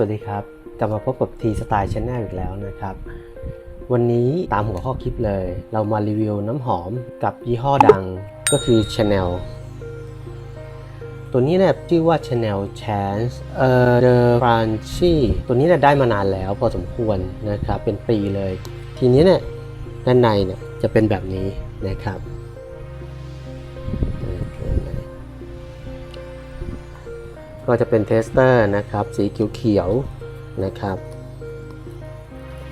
วัสดีครับ กลับมาพบกับทีสไตล์ชแนลอีกแล้วนะครับ วันนี้ตามหัวข้อคลิปเลย เรามารีวิวน้ำหอมกับยี่ห้อดังก็คือ Chanel ตัวนี้เนี่ยชื่อว่า Chanel Chance เอ่อ The Crunchy ตัวนี้เนี่ยได้มานานแล้วพอสมควรนะครับ เป็นปีเลย ทีนี้เนี่ยด้านในเนี่ยจะเป็นแบบนี้นะครับ ก็จะเป็นเทสเตอร์นะครับ สีเขียวๆนะครับ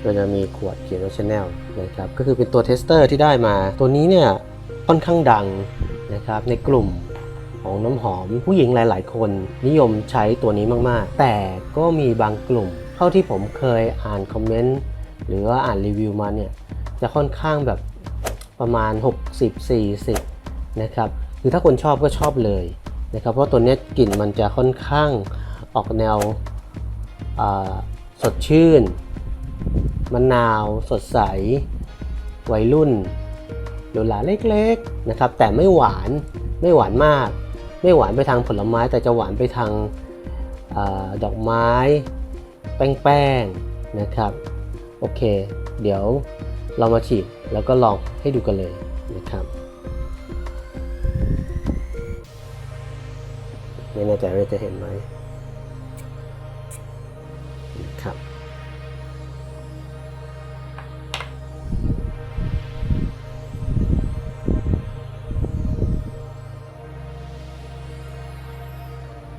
ก็จะมีขวดเขียนว่าชแนลนะครับก็คือเป็นตัวเทสเตอร์ที่ได้มา ตัวนี้เนี่ยค่อนข้างดังนะครับในกลุ่มของน้ำหอมผู้หญิงหลาย ๆ คนนิยมใช้ตัวนี้มากๆ แต่ก็มีบางกลุ่ม เท่าที่ผมเคยอ่านคอมเมนต์หรือว่าอ่านรีวิวมาเนี่ยจะค่อนข้างแบบประมาณ 60-40 นะครับคือถ้าคนชอบก็ชอบเลย นะครับเพราะตัวนี้กลิ่นมันจะค่อนข้างออกแนวสดชื่นมะนาว สดใส วัยรุ่นหรูหราเล็กๆนะครับ แต่ไม่หวานไม่หวานมาก ไม่หวานไปทางผลไม้แต่จะหวานไปทางอาดอกไม้ แป้งๆนะครับโอเค เดี๋ยวเรามาฉีดแล้วก็ลองให้ดูกันเลยนะครับ ไม่แน่ใจว่าจะเห็นไหมนะครับ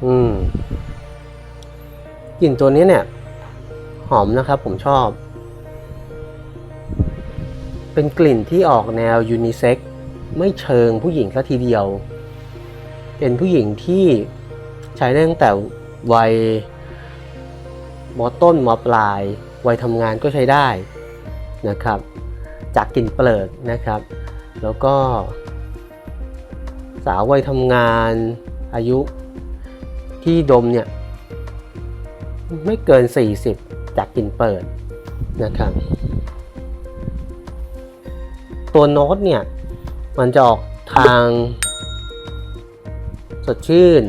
อืมกลิ่นตัวนี้เนี่ย หอมนะครับผมชอบ เป็นกลิ่นที่ออกแนวยูนิเซ็กไม่เชิงผู้หญิงซะทีเดียว เป็นผู้หญิงที่ ใช้ได้ตั้งแต่วัยมอต้นมอปลาย วัยทำงานก็ใช้ได้นะครับ จากกลิ่นเปลิกนะครับ แล้วก็ สาววัยทำงานอายุที่ดมเนี่ยไม่เกิน 40 จากกลิ่นเปิดนะครับ ตัวโน้ตเนี่ย มันจะออกทาง สดชื่น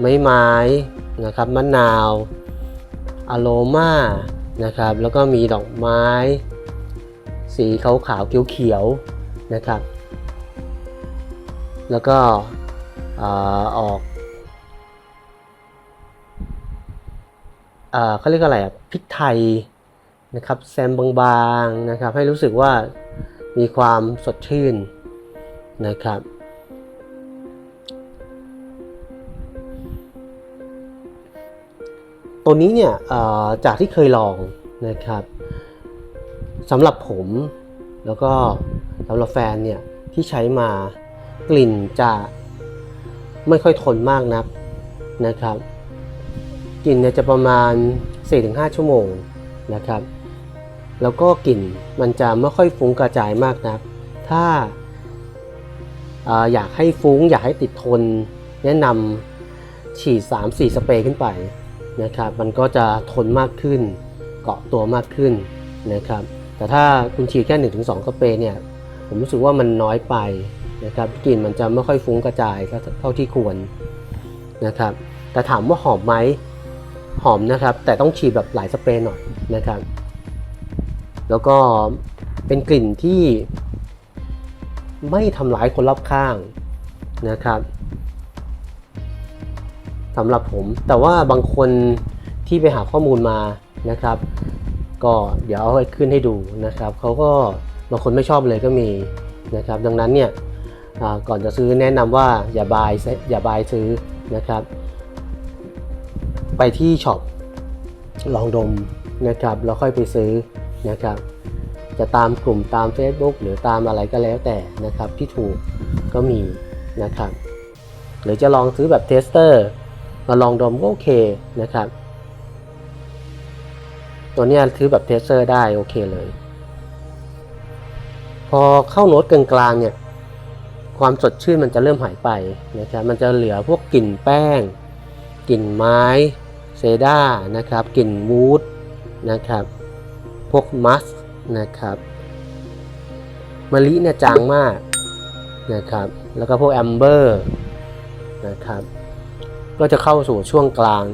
ไม้ไม้นะครับมะนาวอะโลมานะครับแล้วก็มีดอกไม้ สีขาวขาวเขียวเขียวนะครับ แล้วก็อออกเขาเรียกอะไรอะพริกไทยนะครับแซมบางๆนะครับให้รู้สึกว่ามีความสดชื่นนะครับ ตัวนี้เนี่ยจากที่เคยลองนะครับสำหรับผมแล้วก็สำหรับแฟนเนี่ยที่ใช้มากลิ่นจะไม่ค่อยทนมากนักนะครับ กลิ่นเนี่ยจะประมาณ 4-5 ชั่วโมงนะครับ แล้วก็กลิ่นมันจะไม่ค่อยฟุ้งกระจายมากนัก ถ้าอออยากให้ฟุ้งอยากให้ติดทน แนะนำฉีด 3-4 สเปรย์ขึ้นไป นะครับมันก็จะทนมากขึ้น เกาะตัวมากขึ้นนะครับแต่ถ้าคุณฉีดแค่ 1-2สเปรย์เนี่ยผมรู้สึกว่ามันน้อยไปนะครับกลิ่นมันจะไม่ค่อยฟุ้งกระจายเท่าที่ควรนะครับแต่ถามว่าหอมไหมหอมนะครับ แต่ต้องฉีดแบบหลายสเปรย์หน่อยนะครับ แล้วก็เป็นกลิ่นที่ไม่ทำร้ายคนรอบข้างนะครับ สำหรับผม แต่ว่าบางคนที่ไปหาข้อมูลมานะครับ ก็เดี๋ยวเอาให้ขึ้นให้ดูนะครับเขาก็บางคนไม่ชอบเลยก็มีนะครับ ดังนั้นเนี่ยก่อนจะซื้อแนะนำว่าอย่าบายอย่าบายซื้อนะครับ ไปที่ช็อปลองดมนะครับแล้วค่อยไปซื้อนะครับ จะตามกลุ่มตาม Facebook หรือตามอะไรก็แล้วแต่นะครับที่ถูกก็มีนะครับ หรือจะลองซื้อแบบเทสเตอร์ มาลองดมก็โอเคนะครับ ตัวนี้ซื้อแบบเทสเตอร์ได้โอเคเลย พอเข้าโน้ตกลางๆเนี่ยความสดชื่นมันจะเริ่มหายไปนะครับ มันจะเหลือพวกกลิ่นแป้ง กลิ่นไม้เซด้านะครับ กลิ่นวูดนะครับ พวกมัสนะครับมะลิเนี่ยจางมากนะครับ แล้วก็พวกแอมเบอร์นะครับ ก็จะเข้าสู่ช่วงกลาง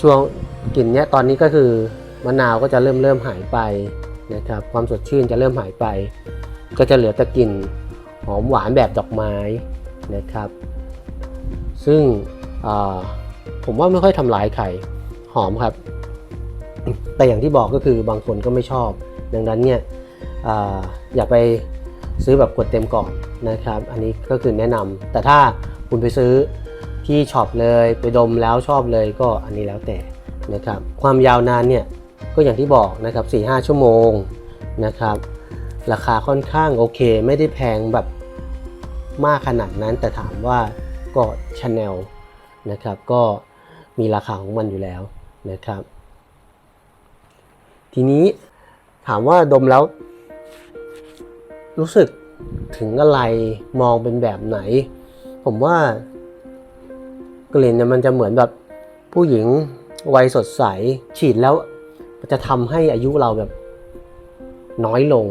ช่วงกลิ่นเนี้ยตอนนี้ก็คือมะนาวก็จะเริ่มเริ่มหายไปนะครับความสดชื่นจะเริ่มหายไป ก็จะเหลือแต่กลิ่นหอมหวานแบบดอกไม้นะครับ ซึ่งผมว่าไม่ค่อยทำลายใครหอมครับ แต่อย่างที่บอกก็คือบางคนก็ไม่ชอบ ดังนั้นเนี่ยออย่าไปซื้อแบบกดเต็มก่อนนะครับ อันนี้ก็คือแนะนำแต่ถ้าคุณไปซื้อ ที่ช็อปเลยไปดมแล้วชอบเลยก็อันนี้แล้วแต่นะครับความยาวนานเนี่ยก็อย่างที่บอกนะครับ4-5 ชั่วโมงนะครับราคาค่อนข้างโอเค ไม่ได้แพงแบบมากขนาดนั้นแต่ถามว่าก็ชาแนลนะครับก็มีราคาของมันอยู่แล้วนะครับ ทีนี้ถามว่าดมแล้ว รู้สึกถึงอะไรมองเป็นแบบไหน ผมว่า กลิ่นเนี่ยมันจะเหมือนแบบผู้หญิงวัยสดใส ฉีดแล้วจะทำให้อายุเราแบบน้อยลง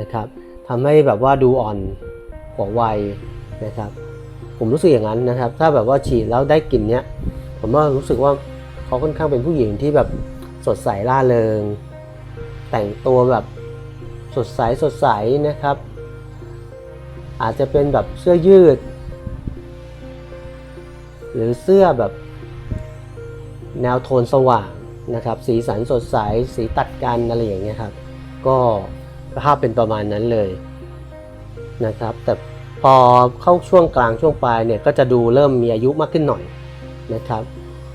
นะครับทำให้แบบว่าดูอ่อนกว่าวัยนะครับ ผมรู้สึกอย่างนั้นนะครับ ถ้าแบบว่าฉีดแล้วได้กลิ่นเนี้ยผมว่ารู้สึกว่าเขาค่อนข้างเป็นผู้หญิงที่แบบสดใสล่าเริง แต่งตัวแบบสดใสสดใสนะครับ อาจจะเป็นแบบเสื้อยืด หรือเสื้อแบบแนวโทนสว่างนะครับ สีสันสดใส สีตัดกันอะไรอย่างเงี้ยครับ ก็ภาพเป็นประมาณนั้นเลยนะครับ แต่พอเข้าช่วงกลางช่วงปลายเนี่ยก็จะดูเริ่มมีอายุมากขึ้นหน่อยนะครับ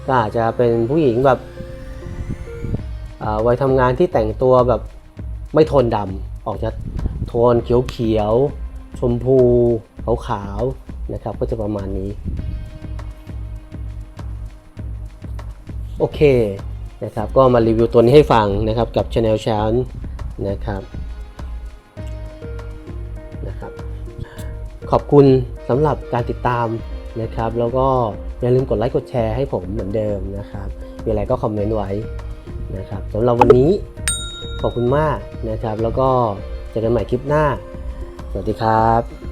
ก็อาจจะเป็นผู้หญิงแบบวัยทำงานที่แต่งตัวแบบไม่โทนดำออกจะโทนเขียวๆชมพูขาวๆนะครับ ก็จะประมาณนี้ โอเคนะครับก็มารีวิวตัวนี้ให้ฟังนะครับกับ Channel c h a n นะครับนะครับ ขอบคุณสำหรับการติดตามนะครับ แล้วก็อย่าลืมกดไลค์กดแชร์ให้ผมเหมือนเดิมนะครับ มีอะไรก็คอมเมนต์ไว้นะครับสำหรับวันนี้ขอบคุณมากนะครับ แล้วก็เจอกันใหม่คลิปหน้า สวัสดีครับ